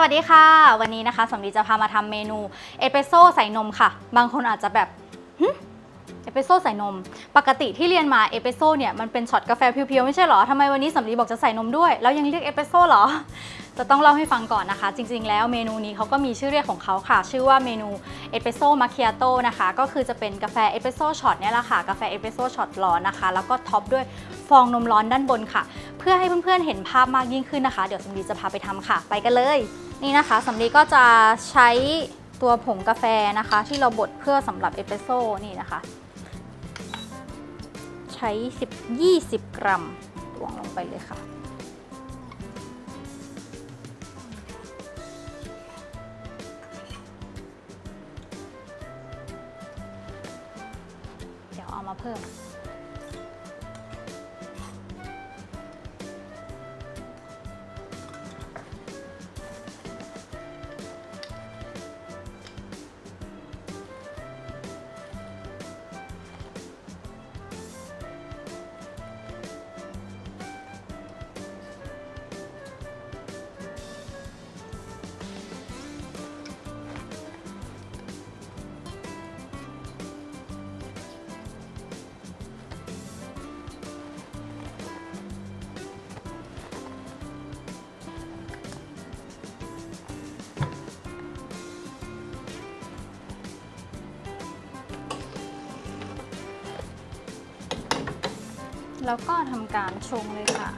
สวัสดีค่ะ วันนี้นะคะสำลีจะพามาทำเมนูเอสเปรสโซ่ใส่นมค่ะ บางคนอาจจะแบบเอสเปรสโซ่ใส่นม ปกติที่เรียนมาเอสเปรสโซ่เนี่ยมันเป็นช็อตกาแฟเพียวๆไม่ใช่หรอทำไมวันนี้สำลีบอกจะใส่นมด้วย แล้วยังเรียกเอสเปรสโซ่เหรอ จะต้องเล่าให้ฟังก่อนนะคะ จริงๆ แล้วเมนูนี้เขาก็มีชื่อเรียกของเขาค่ะ ชื่อว่าเมนูเอสเปรสโซ่มาเคิอาโต้นะคะ ก็คือจะเป็นกาแฟเอสเปรสโซ่ช็อตเนี่ยแหละค่ะ กาแฟเอสเปรสโซ่ช็อตร้อนนะคะ แล้วก็ท็อปด้วยฟองนมร้อนด้านบนค่ะ เพื่อให้เพื่อนๆเห็นภาพมากยิ่งขึ้นนะคะ เดี๋ยวสำลีจะพาไปทำค่ะ ไปกันเลย นี่นะคะสำลีก็จะใช้ตัวผงกาแฟนะคะ ที่เราบดเพื่อสำหรับเอสเปรสโซ่นี่นะคะ ใช้ 10 20 กรัมตวงลงไปเลยค่ะเดี๋ยวเอามาเพิ่ม แล้วก็ทำการชงเลยค่ะ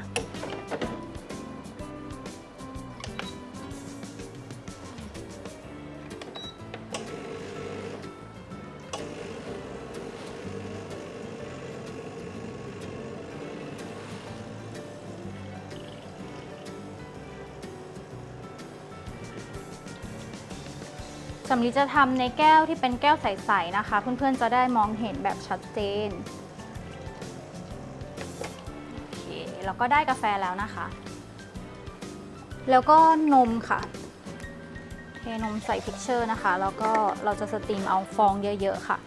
สำลีจะทำในแก้วที่เป็นแก้วใส ๆ นะคะ เพื่อนๆ จะได้มองเห็นแบบชัดเจน แล้วก็ได้กาแฟแล้วนะคะ แล้วก็นมค่ะ เทนมใส่พิกเชอร์นะคะ แล้วก็เราจะสตรีมเอาฟองเยอะ ๆ ค่ะ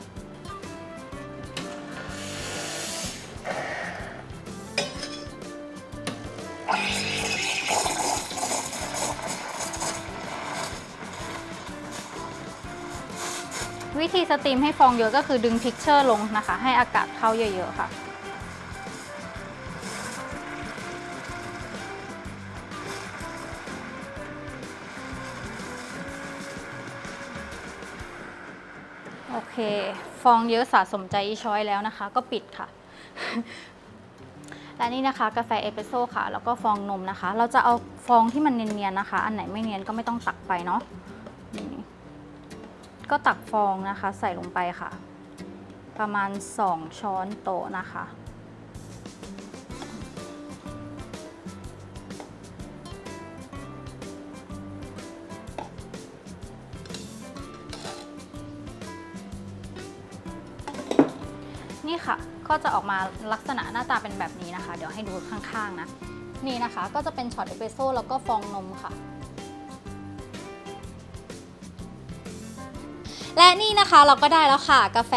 วิธีสตรีมให้ฟองเยอะก็คือดึงพิกเชอร์ลงนะคะ ให้อากาศเข้าเยอะ ๆ ค่ะ โอเค ฟองเยอะสะสมใจอีช้อยแล้วนะคะ ก็ปิดค่ะ และนี่นะคะ กาแฟเอสเปรสโซ่ค่ะ แล้วก็ฟองนมนะคะ เราจะเอาฟองที่มันเนียนๆนะคะ อันไหนไม่เนียนก็ไม่ต้องตักไปเนาะก็ตักฟองนะคะ ใส่ลงไปค่ะ ประมาณ 2 ช้อนโต๊ะนะคะ นี่ค่ะ ก็จะออกมาลักษณะหน้าตาเป็นแบบนี้นะคะ เดี๋ยวให้ดูข้างๆนะ นี่นะคะ ก็จะเป็นช็อตเอสเปรสโซ่แล้วก็ฟองนมค่ะและนี่นะคะเราก็ได้แล้วค่ะ กาแฟ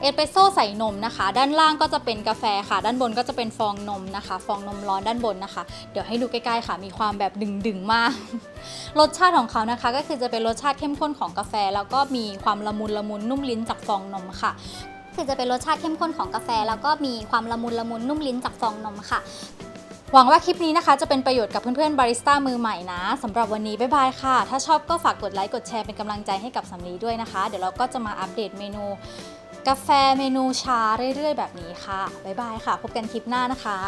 เอสเปรสโซ่ใส่นมนะคะ ด้านล่างก็จะเป็นกาแฟค่ะ ด้านบนก็จะเป็นฟองนมนะคะ ฟองนมร้อนด้านบนนะคะ เดี๋ยวให้ดูใกล้ๆค่ะ มีความแบบดึงๆมาก รสชาติของเขานะคะ ก็คือจะเป็นรสชาติเข้มข้นของกาแฟ แล้วก็มีความละมุนละมุนนุ่มลิ้นจากฟองนมค่ะ คือจะเป็นรสชาติเข้มข้นของกาแฟ แล้วก็มีความละมุนละมุนนุ่มลิ้นจากฟองนมค่ะ หวังว่าคลิปนี้นะคะ จะเป็นประโยชน์กับเพื่อนๆบาริสต้ามือใหม่นะสำหรับวันนี้บ๊ายบายค่ะ ถ้าชอบก็ฝากกดไลค์กดแชร์เป็นกำลังใจให้กับสำลีด้วยนะคะ เดี๋ยวเราก็จะมาอัปเดตเมนู กาแฟเมนูชาเรื่อยๆ แบบนี้ค่ะบ๊ายบายค่ะ พบกันคลิปหน้านะคะ